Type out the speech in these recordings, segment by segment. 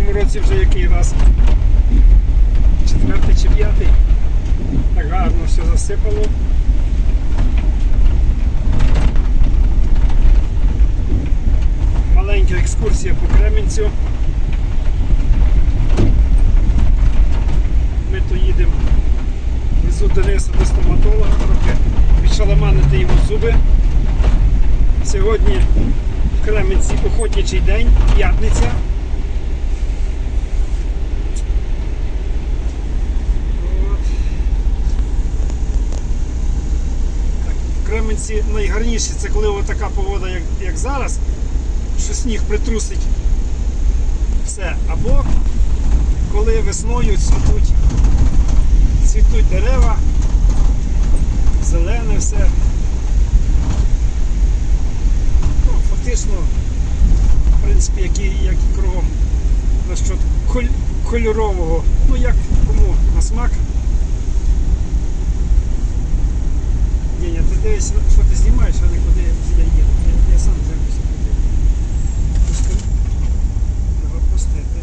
році вже який раз. Четвертий чи п'ятий. Так гарно все засипало. Маленька екскурсія по Кременцю. Ми то їдемо. Везу Дениса до стоматолога трохи відшаламанити йому зуби. Сьогодні в Кременці охотничий день, п'ятниця. От. Так, В найгарніше це коли така погода, як, як зараз, що сніг притрусить все. Або коли весною цвітуть, цвітуть дерева, зелене все. Ну, фактично, в принципі, як і, як і кругом. Насчет коль, кольорового, ну як кому на смак. Деня, ти дивишся, що ти знімаєш, а не куди я їду. Я, я сам дивлюся куди. Пусти. Треба пустити.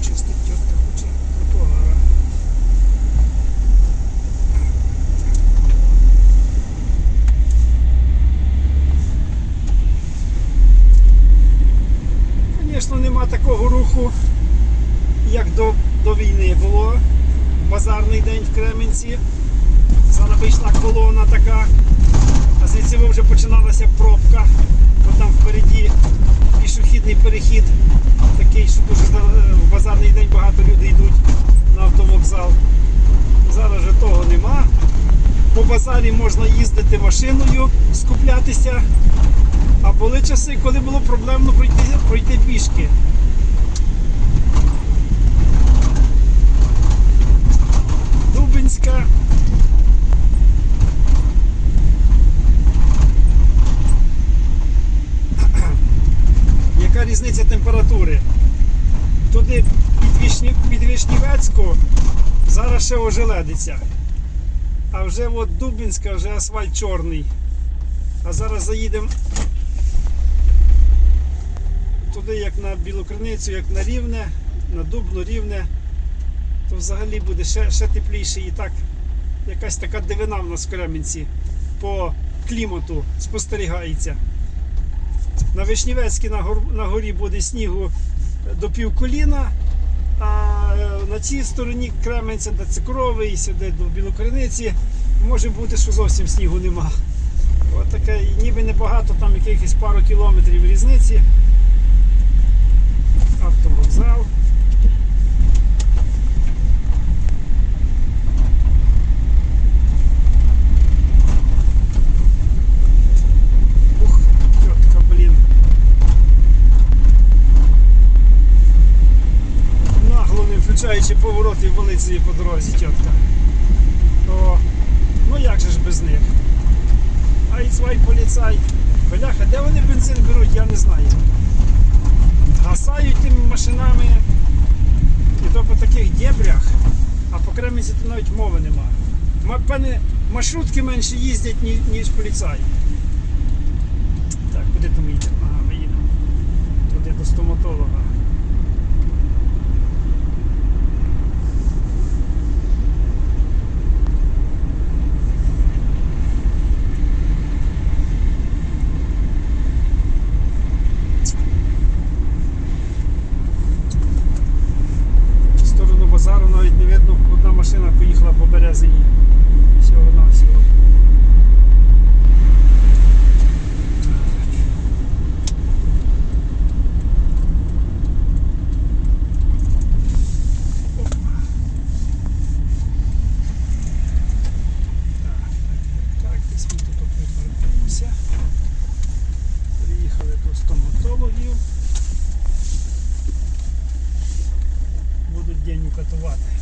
Чистить тітка хоче тротуара. Звісно, нема такого руху, як до, до війни було. Базарний день в Кременці. Вийшла колона така. А звідси вже починалася пробка. Бо там впереді пішохідний перехід такий, що дуже в базарний день багато людей йдуть на автовокзал. Зараз же того нема. По базарі можна їздити машиною, скуплятися. А були часи, коли було проблемно пройти, пройти пішки. Різниця температури? Туди під, Вишнівецьку зараз ще ожеледиться. А вже от Дубинська, вже асфальт чорний. А зараз заїдемо туди, як на Білокриницю, як на Рівне, на Дубну Рівне, то взагалі буде ще, ще тепліше і так якась така дивина в нас в Кремінці по клімату спостерігається. На Вишнівецькій на, гор, на горі буде снігу до пів коліна, а е, на цій стороні Кременця до Цикровий, сюди до білокориниці, може бути, що зовсім снігу нема. От таке, ніби небагато, там якихось пару кілометрів різниці. Включаючи повороти вулиці по дорозі, тітка. О, ну як же ж без них? Ай, свай поліцай. Бляха, де вони бензин беруть, я не знаю. Гасають тими машинами. І то по таких дебрях, а по Кремінці то навіть мови нема. Ма- Певне, маршрутки менше їздять, ніж поліцаї. Так, куди там їдемо? рятувати.